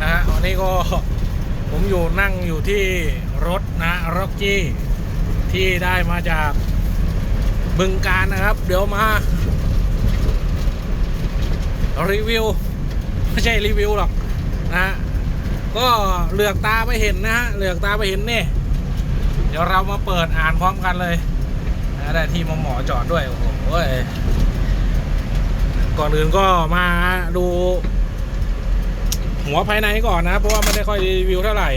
นะฮะวันนี้ก็ผมอยู่นั่งอยู่ที่รถนะร็อกกี้ที่ได้มาจากบึงการนะครับ เดี๋ยวมา รีวิว ไม่ใช่รีวิวหรอกนะ ก็เหลือกตาไปเห็นนะฮะเหลือกตาไปเห็นนี่ เดี๋ยวเรามาเปิดอ่านพร้อมกันเลยนะได้ที่มอหมอจอดด้วย โอ้โหก่อนอื่นก็มาดู หัวภายในก่อนนะ เพราะว่าไม่ได้ค่อยรีวิวเท่าไหร่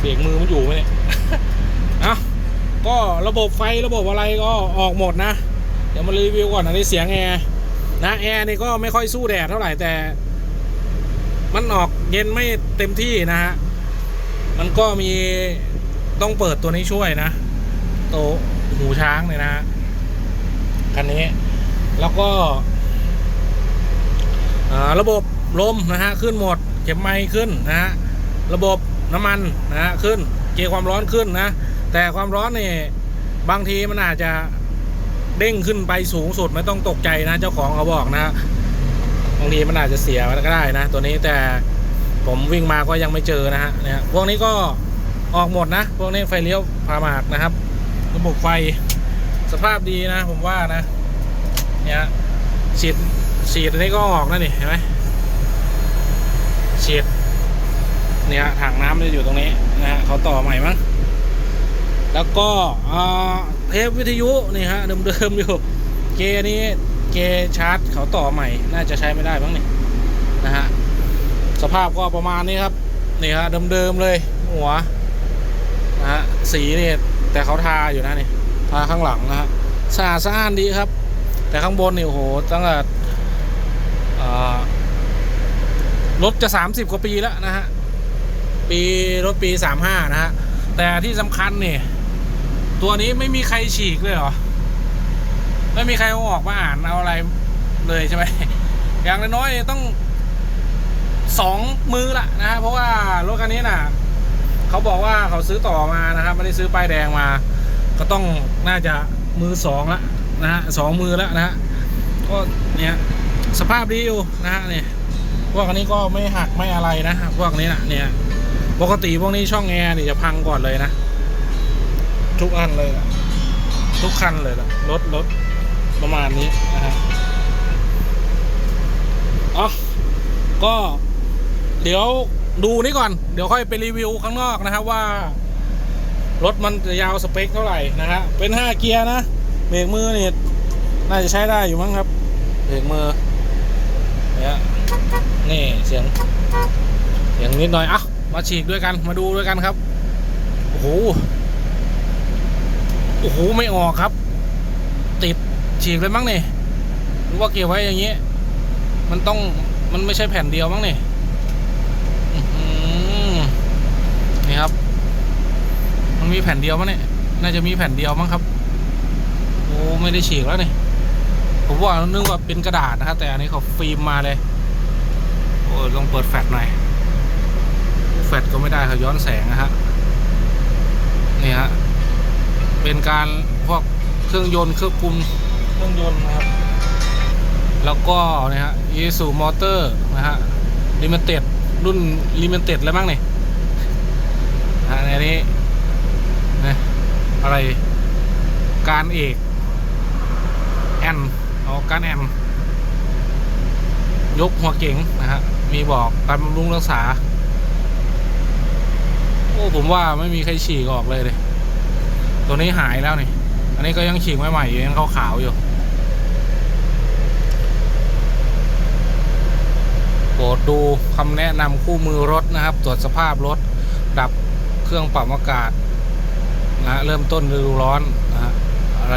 เบรกมือมันอยู่ไหมเนี่ยอ้าก็ระบบไฟระบบอะไรก็ออกหมดนะ เดี๋ยวมารีวิวก่อนอันนี้เสียงแอร์นะแอร์นี่ก็ไม่ค่อยสู้แดดเท่าไหร่แต่ มันออกเย็นไม่เต็มที่นะฮะมันก็มีต้องเปิดตัวนี้ช่วยนะ โตหูช้างเนี่ยนะฮะ คันนี้ แล้วก็ระบบลมนะฮะขึ้นหมดเข็มไม้ขึ้นนะฮะระบบน้ำมันนะฮะขึ้น เกียร์ความร้อนขึ้นนะ แต่ความร้อนนี่บางทีมันอาจจะเด้งขึ้นไปสูงสุดไม่ต้องตกใจนะ เจ้าของเขาบอกนะบางทีมันอาจจะเสียก็ได้นะ ตัวนี้แต่ผมวิ่งมาก็ยังไม่เจอนะฮะเนี่ยพวกนี้ก็ออกหมดนะ พวกนี้ไฟเลี้ยวพาหมากนะครับ ระบบไฟ สภาพดีนะ ผมว่านะ เนี่ยฉีดฉีดอันนี้ก็ออกนะนี่เห็นไหมฉีดเนี่ยถังน้ำจะอยู่ตรงนี้นะฮะเขาต่อใหม่มั้งแล้วก็อ่าเทปวิทยุนี่ฮะเดิมๆอยู่เกนี้เกชาร์จเขาต่อใหม่ น่าจะใช้ไม่ได้บ้างนี่นะฮะสภาพก็ประมาณนี้ครับนี่ฮะเดิมๆเลยหัวนะฮะสีนี่แต่เขาทาอยู่นะนี่ ทาข้างหลังนะฮะสะอาดสะอ้านดีครับ แต่ข้างบนนี่โอ้โหตั้งแต่รถจะ 30 กว่าปีแล้วนะฮะ ปีรถปี 35 นะฮะ แต่ที่สำคัญนี่ตัวนี้ไม่มีใครฉีกเลยเหรอ ไม่มีใครเอาออกมาอ่านเอาอะไรเลยใช่ไหม อย่างน้อยๆต้องสองมือละนะฮะ เพราะว่ารถคันนี้น่ะ เขาบอกว่าเขาซื้อต่อมานะครับ ไม่ได้ซื้อป้ายแดงมา ก็ต้องน่าจะมือสองละนะฮะสองมือแล้วนะฮะก็เนี่ยสภาพดีอยู่นะฮะเนี่ยพวกนี้ก็ไม่หักไม่อะไรนะพวกนี้นะเนี่ยปกติพวกนี้ช่องแอร์นี่จะพังก่อนเลยนะ ทุกอันเลยอะทุกคันเลยละรถรถประมาณนี้นะฮะอ๋อก็เดี๋ยวดูนี่ก่อน เดี๋ยวค่อยไปรีวิวข้างนอกนะครับว่า รถมันจะยาวสเปคเท่าไหร่นะฮะเป็น 5 เกียร์นะเบรกมือนี่น่าจะใช้ได้อยู่มั้งครับเบรกมือเนี่ยนี่เสียงเสียงนิดหน่อยอะมาฉีกด้วยกันมาดูด้วยกันครับโอ้โหโอ้โหไม่ออกครับ ติดฉีกเลยมั้งนี่หรือว่าเกี่ยวไว้อย่างนี้ มันต้องมันไม่ใช่แผ่นเดียวมั้งนี่นี่ครับ มันมีแผ่นเดียวมั้งเนี่ย น่าจะมีแผ่นเดียวมั้งครับ โอ้ไม่ได้ฉีกแล้วนี่ ผมว่านึกว่าเป็นกระดาษนะครับแต่อันนี้เขาฟิล์มมาเลย โอ้ลองเปิดแฟลชหน่อย แฟลชก็ไม่ได้เขาย้อนแสงนะฮะ นี่ฮะ เป็นการพวกเครื่องยนต์เครื่องปรุงเครื่องยนต์นะครับ แล้วก็นะฮะอีสูมอเตอร์นะฮะลิมิเต็ดรุ่นลิมิเต็ดแล้วมั้งเนี่ยนะฮะในนี้นะ อะไร การเอกแอนเอาการแอนยกหัวเก๋งนะฮะ มีบอกการบำรุงรักษา โอ้ ผมว่าไม่มีใครฉีกออกเลยเลย ตัวนี้หายแล้วนี่ อันนี้ก็ยังฉีกใหม่ๆอยู่ยังขาวๆอยู่โปรดดูคำแนะนำคู่มือรถนะครับ ตรวจสภาพรถ ดับเครื่องปรับอากาศ นะเริ่มต้นฤดูร้อนนะอะไร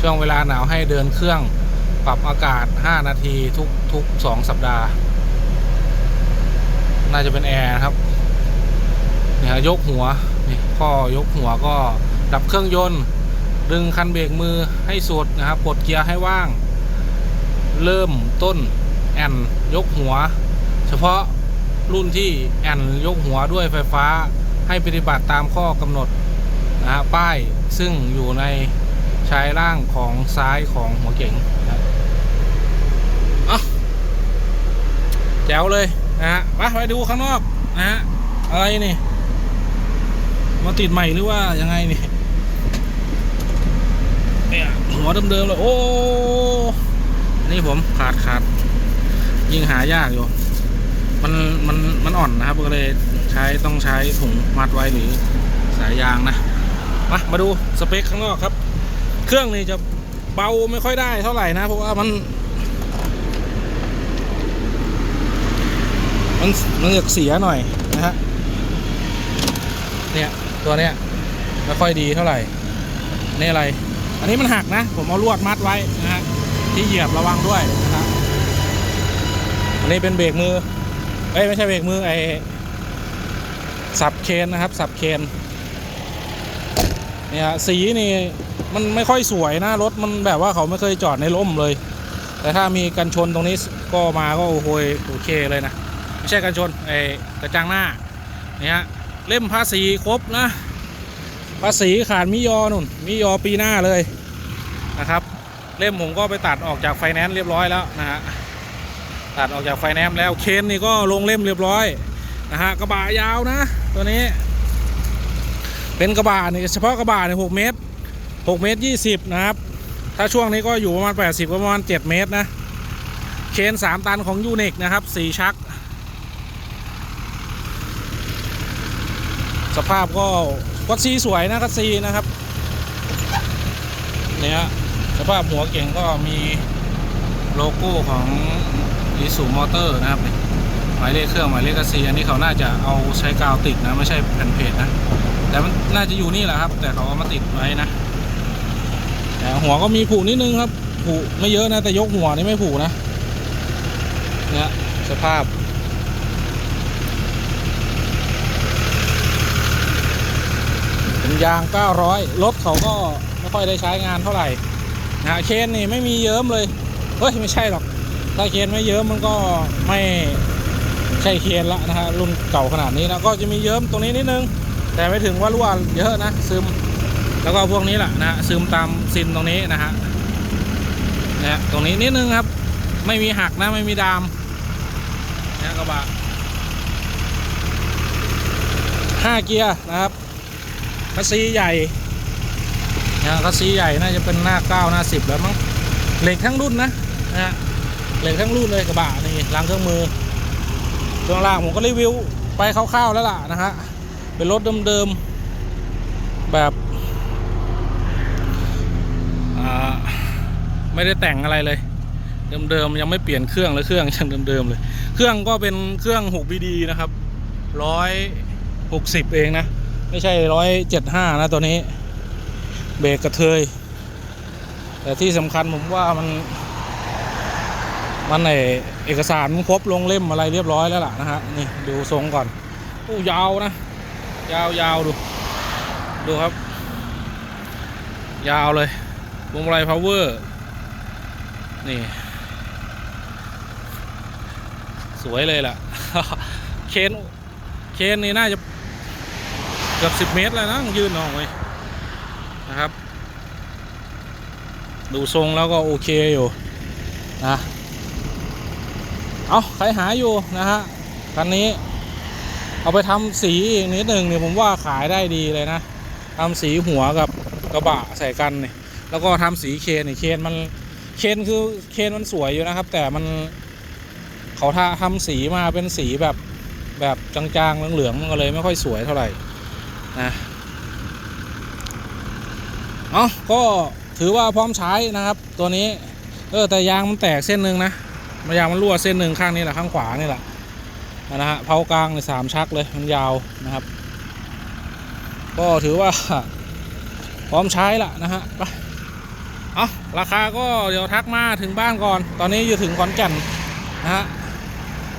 ช่วงเวลาหนาวให้เดินเครื่องปรับอากาศ 5 นาทีทุกทุกสองสัปดาห์ น่าจะเป็นแอร์นะครับเนี่ยยกหัวนี่ข้อยกหัวก็ดับเครื่องยนต์ ดึงคันเบรกมือให้สุดนะครับปลดเกียร์ให้ว่าง เริ่มต้นแอนยกหัว เฉพาะรุ่นที่แอนยกหัวด้วยไฟฟ้าให้ปฏิบัติตามข้อกำหนด นะฮะป้ายซึ่งอยู่ในชายล่างของซ้ายของหัวเก๋งนะครับเอะแจ๋วเลยนะฮะมาไปดูข้างนอกนะฮะอะไรนี่มาติดใหม่หรือว่ายังไงนี่เนี่ยหัวเดิมๆเลยโอ้นนี่ผมขาดขาดยิ่งหายากอยู่ มันมันมันอ่อนนะครับก็เลยใช้ต้องใช้ถุงมัดไว้หรือสายยางนะ มามาดูสเปคข้างนอกครับ เครื่องนี่จะเบาไม่ค่อยได้เท่าไหร่นะ เพราะว่ามัน มันมันจะเสียหน่อยนะฮะเนี่ย ตัวเนี้ยไม่ค่อยดีเท่าไหร่นนี้อะไร อันนี้มันหักนะ ผมเอาลวดมัดไว้นะฮะที่เหยียบระวังด้วยนะครับอันนี้เป็นเบรกมือเอ้ยไม่ใช่เบรกมือไอสับเคนนะครับ สับเคน เนี่ยสีนี่มันไม่ค่อยสวยนะรถมันแบบว่าเขาไม่เคยจอดในร่มเลย แต่ถ้ามีกันชนตรงนี้ก็มาก็โอ้โหโอเคเลยนะไม่ใช่กันชนไอกระจังหน้าเนี่ยฮะเล่มภาษีครบนะ ภาษีขาดมิยอนุ่นมิยอปีหน้าเลยนะครับเล่มผมก็ไปตัดออกจากไฟแนนซ์เรียบร้อยแล้วนะฮะตัดออกจากไฟแนนซ์แล้วเคนนี่ก็ลงเล่มเรียบร้อยนะฮะกระบะยาวนะ ตัวนี้ เป็นกระบะเนี่ยเฉพาะกระบะเนี่ยหกเมตรหกเมตรยี่สิบนะครับ ถ้าช่วงนี้ก็อยู่ประมาณแปดสิบประมาณเจ็ดเมตรนะเคนสามตันของยูนิคนะครับสี่ชัก สภาพก็กัซีสวยนะกัซีนะครับเนี่ยสภาพหัวเก่งก็มีโลโก้ของอีสูมอเตอร์นะครับหมายเลขเครื่องหมายเลขกัซีอันนี้เขาน่าจะเอาใช้กาวติดนะ ไม่ใช่แผ่นเพจนะ แต่มันน่าจะอยู่นี่แหละครับ แต่เขาเอามาติดไว้นะแต่หัวก็มีผูนิดนึงครับ ผูไม่เยอะนะ แต่ยกหัวนี่ไม่ผูนะเนี่ยสภาพ เป็นยาง 900 รถเขาก็ไม่ค่อยได้ใช้งานเท่าไหร่นะเคนนี่ไม่มีเยิ้มเลย เฮ้ย ไม่ใช่หรอก ถ้าเคนไม่เยิ้มมันก็ไม่ใช่เคนละนะฮะรุ่นเก่าขนาดนี้นะ ก็จะมีเยิ้มตรงนี้นิดนึง แต่ไม่ถึงว่ารั่วเยอะนะซึม แล้วก็พวกนี้แหละนะฮะซึมตามซินตรงนี้นะฮะเนี่ยตรงนี้นิดนึงครับ ไม่มีหักนะไม่มีดามเนี่ยกระบะห้าเกียร์นะครับคัสซีใหญ่นะคัสซีใหญ่น่าจะเป็นหน้าเก้าหน้าสิบแล้วมั้งเหล็กทั้งรุ่นนะนะฮะเหล็กทั้งรุ่นเลยกระบะนี่ล้างเครื่องมือช่วงล่างผมก็รีวิวไปคร่าวๆแล้วล่ะนะฮะ เป็นรถเดิมๆ แบบไม่ได้แต่งอะไรเลย เดิมๆ ยังไม่เปลี่ยนเครื่องเลยเครื่องยังเดิมๆเลย เครื่องก็เป็นเครื่อง 6BD นะครับร้อยหกสิบเองนะ ไม่ใช่ร้อยเจ็ดห้านะตัวนี้ เบรกกระเทย แต่ที่สำคัญผมว่ามัน มันไอเอกสารครบลงเล่มอะไรเรียบร้อยแล้วล่ะนะฮะ นี่ดูทรงก่อนโอ้ยาวนะ ยาวยาวดู ดูครับ ยาวเลยวงมาลัยพาวเวอร์ นี่ สวยเลยล่ะ เคนเคนนี่น่าจะเกือบสิบเมตรแล้วนะยืนออกเลยนะครับ ดูทรงแล้วก็โอเคอยู่นะ เอาใครหาอยู่นะฮะคันนี้ เอาไปทำสีอีกนิดหนึ่งเนี่ยผมว่าขายได้ดีเลยนะทำสีหัวกับกระบะใส่กันเนี่ยแล้วก็ทำสีเคนนี่ยเคนมันเคนคือเคนมันสวยอยู่นะครับ แต่มันเขาทาทำสีมาเป็นสีแบบแบบจางๆเหลืองๆมันก็เลยไม่ค่อยสวยเท่าไหร่นะเอาก็ถือว่าพร้อมใช้นะครับ ตัวนี้ เออแต่ยางมันแตกเส้นหนึ่งนะมันยางมันรั่วเส้นหนึ่งข้างนี้แหละข้างขวานี่แหละ นะฮะเผากลางในสามชักเลยมันยาวนะครับ ก็ถือว่าพร้อมใช้ละนะฮะไปเอาราคาก็เดี๋ยวทักมาถึงบ้านก่อน ตอนนี้อยู่ถึงขอนแก่นนะฮะ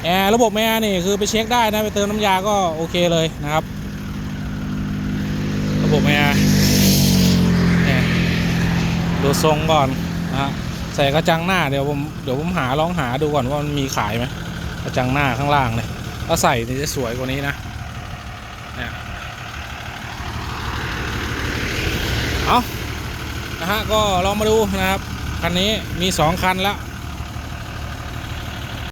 แอร์ระบบแอร์นี่คือไปเช็คได้นะไปเติมน้ำยาก็โอเคเลยนะครับ ระบบแอร์ดูทรงก่อนนะฮะใส่กระจังหน้าเดี๋ยวผมเดี๋ยวผมหาลองหาดูก่อนว่ามันมีขายไหมกระจังหน้าข้างล่างเลย ถ้าใส่นี่จะสวยกว่านี้นะเนี่ยเอานะฮะก็ลองมาดูนะครับ คันนี้มีสองคันแล้ว